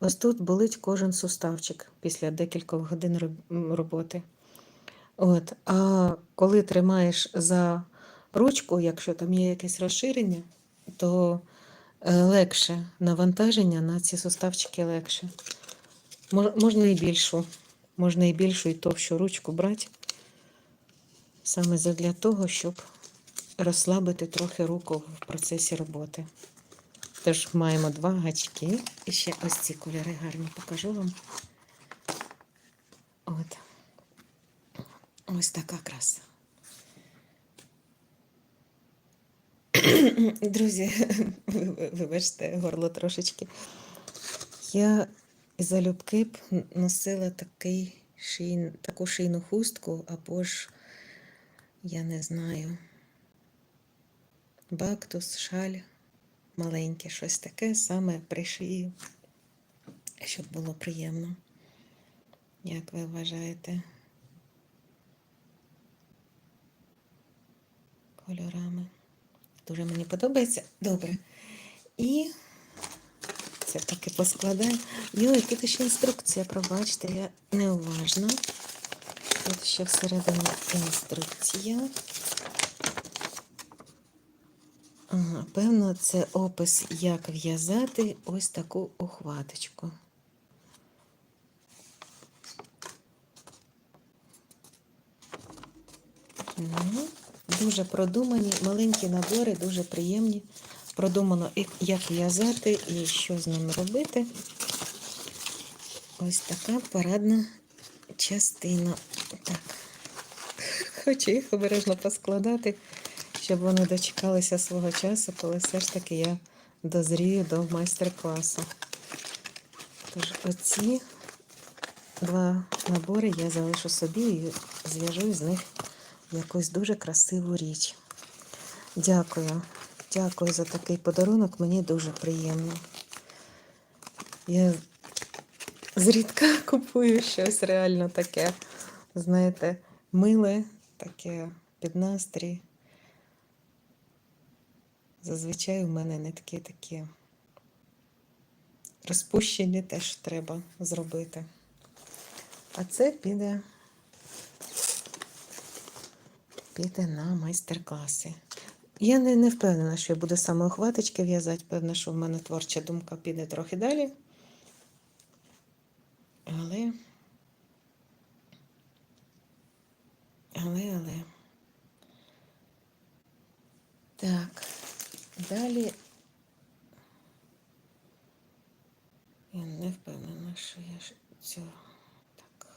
ось тут болить кожен суставчик після декількох годин роботи. От. А коли тримаєш за ручку, якщо там є якесь розширення, то е, легше навантаження на ці суставчики легше. Можна і більшу, можна і більшу, і товщу ручку брати. Саме для того, щоб розслабити трохи руку в процесі роботи. Тож маємо два гачки. І ще ось ці кольори гарні покажу вам. От. Ось така краса. Друзі, ви- вибачте, горло трошечки. Я залюбки б носила такий шийн, таку шийну хустку, або ж, я не знаю, бактус, шаль, маленьке, щось таке, саме при шиї, щоб було приємно. Як ви вважаєте? Кольорами. Дуже мені подобається. Добре. І це таки поскладаю. Йой, тут ще інструкція, пробачте, я неуважна. Тут ще всередині інструкція. Ага, певно, це опис, як в'язати ось таку ухваточку. Ну, Дуже продумані, маленькі набори, дуже приємні. Продумано, як в'язати і що з ними робити. Ось така парадна частина. Так. Хочу їх обережно поскладати, щоб вони дочекалися свого часу, коли все ж таки я дозрію до майстер-класу. Тож оці два набори я залишу собі і зв'яжу з них якусь дуже красиву річ. Дякую. Дякую за такий подарунок, мені дуже приємно. Я зрідка купую щось реально таке, знаєте, миле, таке під настрій. Зазвичай у мене не такі такі розпущені теж треба зробити. А це піде піде на майстер-класи. Я не, не впевнена, що я буду саме охваточки в'язати. Певна, що в мене творча думка піде трохи далі. Але. Але, але. Так. Далі. Я не впевнена, що я ж цього. Так.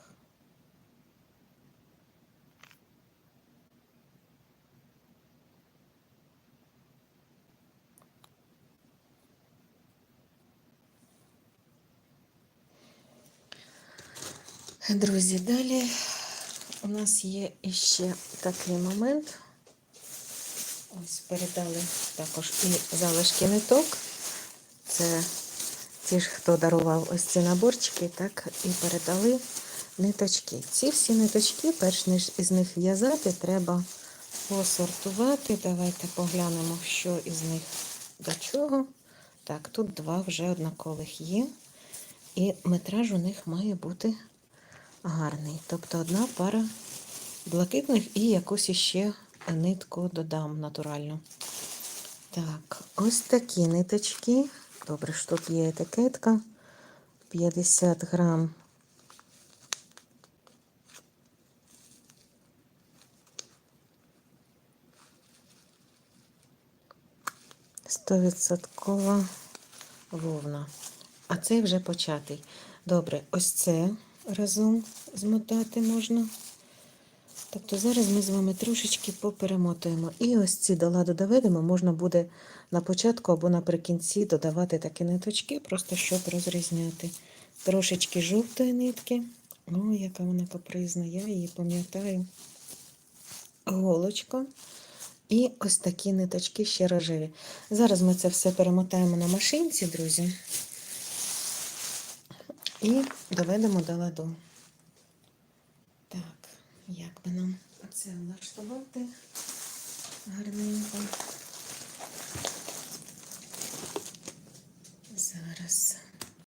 Друзі, далі у нас є іще такий момент. Ось передали також і залишки ниток. Це ті ж, хто дарував ось ці наборчики, так, і передали ниточки. Ці всі ниточки, перш ніж із них в'язати, треба посортувати. Давайте поглянемо, що із них до чого. Так, тут два вже однакових є. І метраж у них має бути гарний. Тобто одна пара блакитних і якусь іще нитку додам натуральну. Так, ось такі ниточки. Добре, що тут є етикетка. 50 грам. Стовідсоткова вовна. А цей вже початий. Добре, ось це разом змотати можна. Тобто зараз ми з вами трошечки поперемотуємо. І ось ці до ладу доведемо, можна буде на початку або наприкінці додавати такі ниточки, просто щоб розрізняти. Трошечки жовтої нитки. О, яка вона капризна, я її пам'ятаю. Голочка. І ось такі ниточки ще рожеві. Зараз ми це все перемотаємо на машинці, друзі. І доведемо до ладу. Як би нам це влаштувати гарненько. Зараз.